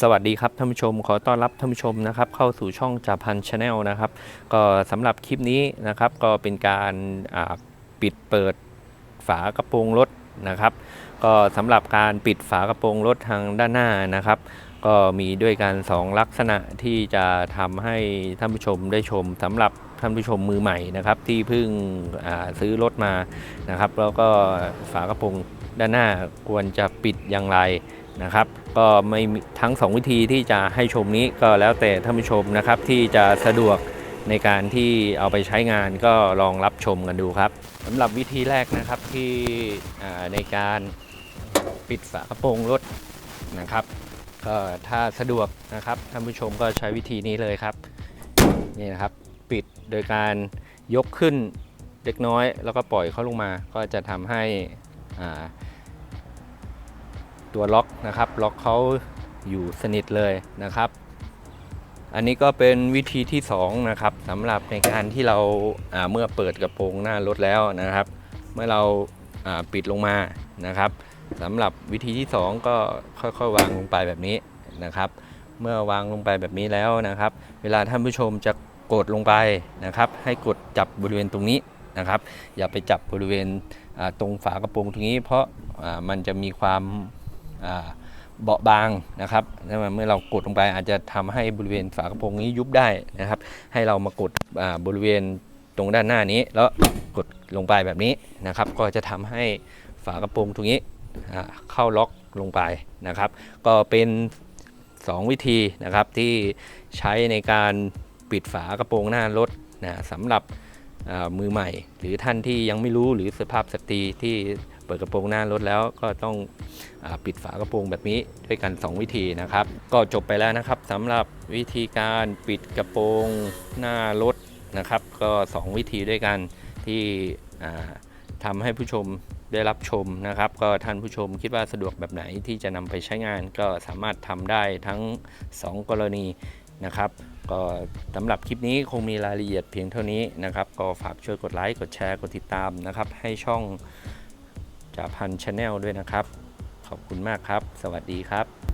สวัสดีครับท่านผู้ชมขอต้อนรับท่านผู้ชมนะครับเข้าสู่ช่องจาพันชาแนลนะครับก็สำหรับคลิปนี้นะครับก็เป็นการปิดเปิดฝากระโปรงรถนะครับ ก็สำหรับการปิดฝากระโปรงรถทางด้านหน้านะครับ ก็มีด้วยกันสองลักษณะที่จะทำให้ท่านผู้ชมได้ชมสำหรับท่านผู้ชมมือใหม่นะครับที่เพิ่งซื้อรถมานะครับ แล้วก็ฝากระโปรงด้านหน้าควรจะปิดอย่างไร นะครับ ก็ไม่มีทั้ง 2 วิธีที่จะให้ชมนี้ก็แล้วแต่ท่านผู้ชมนะครับที่จะสะดวกในการที่เอาไปใช้งานก็ลองรับชมกันดูครับสำหรับวิธีแรกนะครับที่ในการปิดฝากระโปรงรถนะครับก็ถ้าสะดวกนะครับท่านผู้ชมก็ใช้วิธีนี้เลยครับนี่นะครับปิดโดยการยกขึ้นเล็กน้อย แล้วก็ปล่อยเขาลงมา ก็จะทำให้อ่า ตัวล็อกนะครับ ล็อกเขาอยู่สนิทเลยนะครับ อันนี้ก็เป็นวิธีที่2นะครับสำหรับในการที่เราาเมื่อเปิดกระโปรงหน้ารถแล้วนะครับ เมื่อเราาปิดลงมานะครับสำหรับวิธีที่ 2 ก็ค่อยๆวางลงไปแบบนี้นะครับ เมื่อวางลงไปแบบนี้แล้วนะครับ เวลาท่านผู้ชมจะกดลงไปนะครับ ให้กดจับบริเวณตรงนี้นะครับ อย่าไปจับบริเวณตรงฝากระโปรงตรงนี้ เพราะมันจะมีความ เบาบางนะครับถ้าเมื่อเรากดลงไปอาจจะทำให้บริเวณฝากระโปรงนี้ยุบได้นะครับ ให้เรามากดบริเวณตรงด้านหน้านี้ แล้วกดลงไปแบบนี้นะครับ ก็จะทำให้ฝากระโปรงตรงนี้เข้าล็อกลงไปนะครับ ก็เป็น 2 วิธีนะครับที่ใช้ในการปิดฝากระโปรงหน้ารถนะสำหรับมือใหม่ หรือท่านที่ยังไม่รู้หรือสภาพสตรีที่ ปิดกระโปรงหน้ารถแล้วก็ต้องอปิดฝากระโปรงแบบนี้ด้วยกัน 2 วิธีนะครับ ก็จบไปแล้วนะครับสำหรับวิธีการปิดกระโปรงหน้ารถนะครับ ก็ 2 วิธีด้วยกันที่อ่าทำให้ผู้ชมได้รับชมนะครับ ก็ท่านผู้ชมคิดว่าสะดวกแบบไหนที่จะนำไปใช้งานก็สามารถทำได้ทั้ง 2 กรณีนะครับก็สำหรับคลิปนี้คงมีรายละเอียดเพียงเท่านี้นะครับ ก็ฝากช่วยกดไลค์ กดแชร์ กดติดตามนะครับ ให้ช่อง จ่าพันชาแนลด้วยนะครับ ขอบคุณมากครับ สวัสดีครับ